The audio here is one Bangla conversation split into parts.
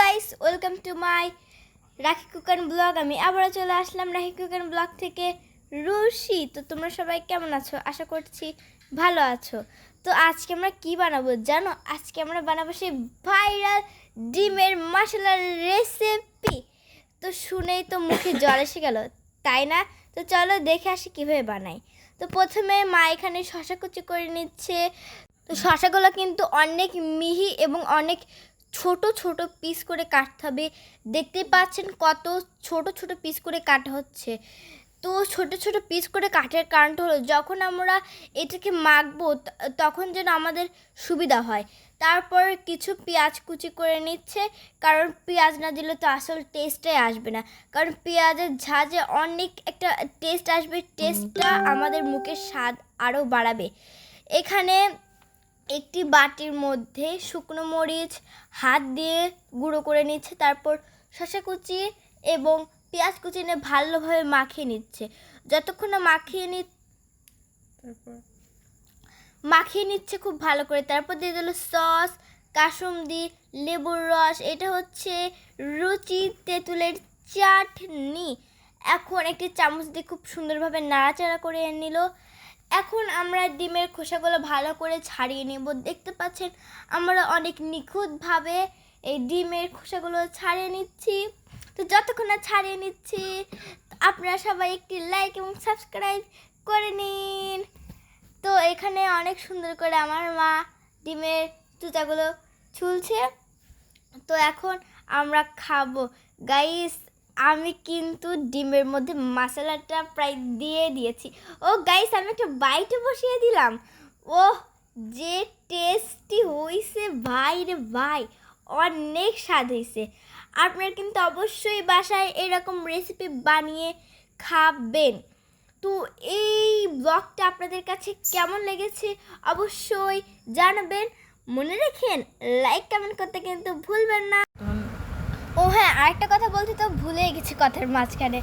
গাইস ওয়েলকাম টু মাই রাখি কুকান ব্লগ আমি আবারও চলে আসলাম রাখি কুকান ব্লগ থেকে রুশি। তো তোমরা সবাই কেমন আছো? আশা করছি ভালো আছো। তো আজকে আমরা কি বানাবো জানো? আজকে আমরা বানাবো সেই ভাইরাল ডিমের মশলার রেসিপি তো শুনেই তো মুখে জল এসে গেল, তাই না? তো চলো দেখে আসি কীভাবে বানাই। তো প্রথমে মা এখানে শশা কুচি করে নিচ্ছে। তো শশাগুলো কিন্তু অনেক মিহি এবং অনেক ছোট ছোট পিস করে কাটতে হবে। দেখতেই পাচ্ছেন কত ছোট ছোট পিস করে কাটা হচ্ছে। তো ছোট ছোট পিস করে কাটার কারণটা হলো, যখন আমরা এটাকে মাখবো তখন যেন আমাদের সুবিধা হয়। তারপর কিছু পেঁয়াজ কুচি করে নিচ্ছে, কারণ পেঁয়াজ না দিলে তো আসল টেস্টটাই আসবে না। কারণ পেঁয়াজের ঝাঁজে অনেক একটা টেস্ট আসবে টেস্টটা আমাদের মুখের স্বাদ আরও বাড়াবে। এখানে একটি বাটির মধ্যে শুকনো মরিচ হাত দিয়ে গুঁড়ো করে নিচ্ছে তারপর শসা কুচি এবং পেঁয়াজ কুচি নিয়ে ভালোভাবে মাখিয়ে নিচ্ছে। যতক্ষণ না মাখিয়ে নি তারপর? মাখিয়ে নিচ্ছে খুব ভালো করে। তারপর দিয়ে দিল সস কাসুন্দি লেবুর রস। এটা হচ্ছে রুচি তেঁতুলের চাটনি। এখন একটি চামচ দিয়ে খুব সুন্দরভাবে নাড়াচাড়া করে নিল। এখন আমরা ডিমের খোসাগুলো ভালো করে ছাড়িয়ে নেব। দেখতে পাচ্ছেন, আমরা অনেক নিখুঁতভাবে এই ডিমের খোসাগুলো ছাড়িয়ে নিচ্ছি। তো যতক্ষণ না ছাড়িয়ে নিচ্ছি, আপনারা সবাই একটি লাইক এবং সাবস্ক্রাইব করে নিন। তো এখানে অনেক সুন্দর করে আমার মা ডিমের তুতাগুলো ছুলছে। তো এখন আমরা খাব। গাইস আমি কিন্তু ডিমের মধ্যে মশলাটা প্রায় দিয়ে দিয়েছি। ও গাইস আমি একটা বাইটে বসিয়ে দিলাম। ও যে টেস্টি হইছে, ভাই রে ভাই, অনেক স্বাদ হয়েছে আপনারা কিন্তু অবশ্যই বাসায় এরকম রেসিপি বানিয়ে খাবেন। তো এই ব্লগটা আপনাদের কাছে কেমন লেগেছে অবশ্যই জানাবেন। মনে রেখেন লাইক কমেন্ট করতে কিন্তু ভুলবেন না। ও হ্যাঁ আরেকটা কথা বলতে তো ভুলে গেছি কথার মাঝখানে।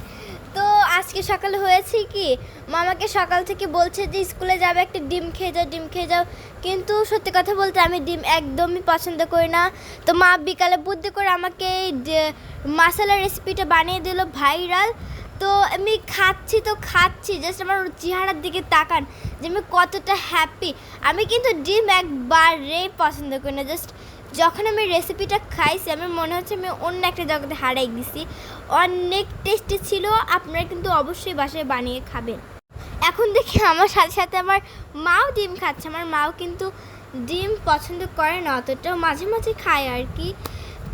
তো আজকে সকালে হয়েছে কি, মামাকে সকাল থেকে বলছে যে স্কুলে যাবে, একটা ডিম খেয়ে যাও, ডিম খেয়ে যাও। কিন্তু সত্যি কথা বলতে আমি ডিম একদমই পছন্দ করি না। তো মা বিকালে বুদ্ধি করে আমাকে এই ডে- মশলা রেসিপিটা বানিয়ে দিল ভাইরাল তো আমি খাচ্ছি, তো খাচ্ছি জাস্ট আমার চেহারার দিকে তাকান যে আমি কতটা হ্যাপি আমি কিন্তু ডিম একবারেই পছন্দ করি না জাস্ট যখন আমি রেসিপিটা খাইছি, আমার মনে হচ্ছে আমি অন্য একটা জগতে হারাই দিছি অনেক টেস্টি ছিল, আপনারা কিন্তু অবশ্যই বাসায় বানিয়ে খাবেন। এখন দেখি আমার সাথে সাথে আমার মাও ডিম খাচ্ছে। আমার মাও কিন্তু ডিম পছন্দ করে না, অতটাও মাঝে মাঝে খায় আর কি।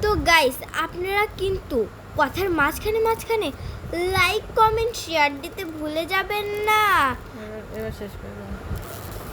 তো গাইস আপনারা কিন্তু কথার মাঝখানে মাঝখানে লাইক কমেন্ট শেয়ার দিতে ভুলে যাবেন না। এবার শেষ।